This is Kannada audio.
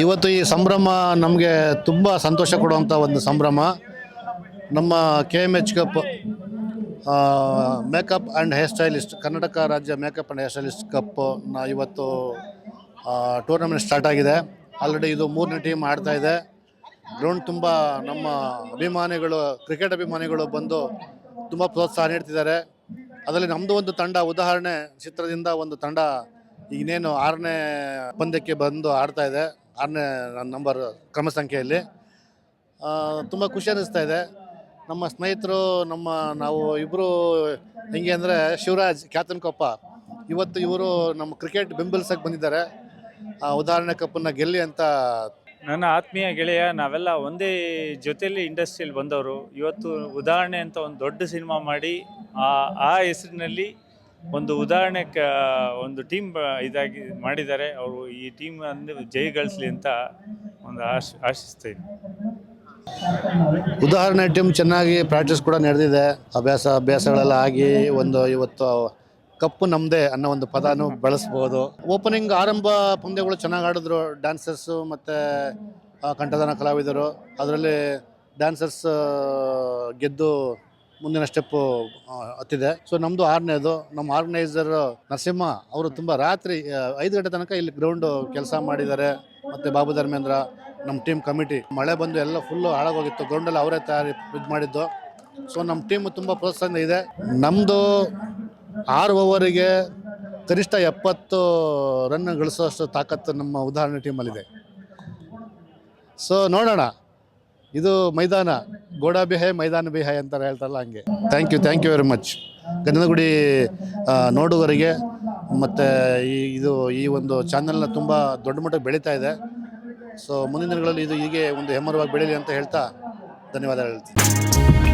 ಇವತ್ತು ಈ ಸಂಭ್ರಮ ನಮಗೆ ತುಂಬ ಸಂತೋಷ ಕೊಡುವಂಥ ಒಂದು ಸಂಭ್ರಮ. ನಮ್ಮ K M H cup makeup and hair stylist Karnataka ರಾಜ್ಯ ಮೇಕಪ್ ಆ್ಯಂಡ್ ಹೇರ್ ಸ್ಟೈಲಿಸ್ಟ್ ಕಪ್ನ ಇವತ್ತು ಟೂರ್ನಮೆಂಟ್ ಸ್ಟಾರ್ಟ್ ಆಗಿದೆ. ಆಲ್ರೆಡಿ ಇದು ಮೂರನೇ ಟೀಮ್ ಆಡ್ತಾ ಇದೆ. ಗ್ರೌಂಡ್ ತುಂಬ ನಮ್ಮ ಅಭಿಮಾನಿಗಳು ಕ್ರಿಕೆಟ್ ಅಭಿಮಾನಿಗಳು ಬಂದು ತುಂಬ ಪ್ರೋತ್ಸಾಹ ನೀಡ್ತಿದ್ದಾರೆ. ಅದರಲ್ಲಿ ನಮ್ಮದು ಒಂದು ತಂಡ, ಉದಾಹರಣೆ ಚಿತ್ರದಿಂದ ಒಂದು ತಂಡ ಇನ್ನೇನು ಆರನೇ ಪಂದ್ಯಕ್ಕೆ ಬಂದು ಆಡ್ತಾ ಇದೆ. ಆರನೇ ನಂಬರ್ ಕ್ರಮ ಸಂಖ್ಯೆಯಲ್ಲಿ ತುಂಬ ಖುಷಿ ಅನ್ನಿಸ್ತಾ ಇದೆ. ನಮ್ಮ ಸ್ನೇಹಿತರು ನಮ್ಮ ನಾವು ಇಬ್ಬರು ಹೆಂಗೆ ಅಂದರೆ ಶಿವರಾಜ್ ಕ್ಯಾತನ್ಕೊಪ್ಪ ಇವತ್ತು ಇವರು ನಮ್ಮ ಕ್ರಿಕೆಟ್ ಬೆಂಬಲಿಸಕ್ಕೆ ಬಂದಿದ್ದಾರೆ. ಆ, ಉದಾಹರಣೆ ಕಪ್ಪನ್ನು ಗೆಲ್ಲಿ ಅಂತ ನನ್ನ ಆತ್ಮೀಯ ಗೆಳೆಯ ನಾವೆಲ್ಲ ಒಂದೇ ಜೊತೆಯಲ್ಲಿ ಇಂಡಸ್ಟ್ರಿಯಲ್ಲಿ ಬಂದವರು. ಇವತ್ತು ಉದಾಹರಣೆ ಅಂತ ಒಂದು ದೊಡ್ಡ ಸಿನಿಮಾ ಮಾಡಿ ಆ ಹೆಸರಿನಲ್ಲಿ ಒಂದು ಉದಾಹರಣೆ ಒಂದು ಟೀಮ್ ಇದಾಗಿ ಮಾಡಿದ್ದಾರೆ. ಅವರು ಈ ಟೀಮ್ ಅಂದರೆ ಜೈ ಗಳಿಸ್ಲಿ ಅಂತ ಒಂದು ಆಶ್, ಆಶಿಸ್ತೀನಿ. ಉದಾಹರಣೆ, ಟೀಮ್ ಚೆನ್ನಾಗಿ ಪ್ರಾಕ್ಟೀಸ್ ಕೂಡ ನಡೆದಿದೆ. ಅಭ್ಯಾಸ, ಅಭ್ಯಾಸಗಳೆಲ್ಲ ಆಗಿ ಒಂದು ಇವತ್ತು ಕಪ್ಪು ನಮ್ಮದೇ ಅನ್ನೋ ಒಂದು ಪದನೂ ಬಳಸ್ಬೋದು. ಓಪನಿಂಗ್ ಆರಂಭ ಪಂದ್ಯಗಳು ಚೆನ್ನಾಗಿ ಆಡಿದ್ರು ಡ್ಯಾನ್ಸರ್ಸು ಮತ್ತು ಕಂಠದಾನ ಕಲಾವಿದರು. ಅದರಲ್ಲಿ ಡ್ಯಾನ್ಸರ್ಸ್ ಗೆದ್ದು ಮುಂದಿನ ಸ್ಟೆಪ್ ಹತ್ತಿದೆ. ಸೊ ನಮ್ಮದು ಆರನೇದು ನಮ್ಮ ಆರ್ಗನೈಸರ್ ನರಸಿಂಹ ಅವರು ತುಂಬ ರಾತ್ರಿ ಐದು ಗಂಟೆ ತನಕ ಇಲ್ಲಿ ಗ್ರೌಂಡ್ ಕೆಲಸ ಮಾಡಿದ್ದಾರೆ. ಮತ್ತು ಬಾಬು ಧರ್ಮೇಂದ್ರ, ನಮ್ಮ ಟೀಮ್ ಕಮಿಟಿ. ಮಳೆ ಬಂದು ಎಲ್ಲ ಫುಲ್ಲು ಹಾಳಾಗೋಗಿತ್ತು. ಗ್ರೌಂಡಲ್ಲಿ ಅವರೇ ತಯಾರಿ ಇದು ಮಾಡಿದ್ದು. ಸೊ ನಮ್ಮ ಟೀಮ್ ತುಂಬ ಪ್ರೋತ್ಸಾಹದಿಂದ ಇದೆ. ನಮ್ಮದು ಆರು ಓವರಿಗೆ ಕನಿಷ್ಠ ಎಪ್ಪತ್ತು ರನ್ ಗಳಿಸೋಷ್ಟು ತಾಕತ್ತು ನಮ್ಮ ಉದಾಹರಣೆ ಟೀಮಲ್ಲಿದೆ. ಸೊ ನೋಡೋಣ. ಇದು ಮೈದಾನ. ಗೋಡಾ ಹೈ ಮೈದಾನ ಹೈ ಅಂತಾರೆ ಹೇಳ್ತಾರಲ್ಲ ಹಂಗೆ. Thank you thank you very much Gandhanagudi ನೋಡುವರಿಗೆ ಮತ್ತು ಈ, ಇದು, ಈ ಒಂದು ಚಾನಲ್ನ ತುಂಬ ದೊಡ್ಡ ಮಟ್ಟಕ್ಕೆ ಬೆಳೀತಾ ಇದೆ. ಸೊ ಮುಂದಿನ ದಿನಗಳಲ್ಲಿ ಇದು ಹೀಗೆ ಒಂದು ಹೆಮ್ಮರವಾಗಿ ಬೆಳೀಲಿ ಅಂತ ಹೇಳ್ತಾ ಧನ್ಯವಾದ ಹೇಳ್ತೀನಿ.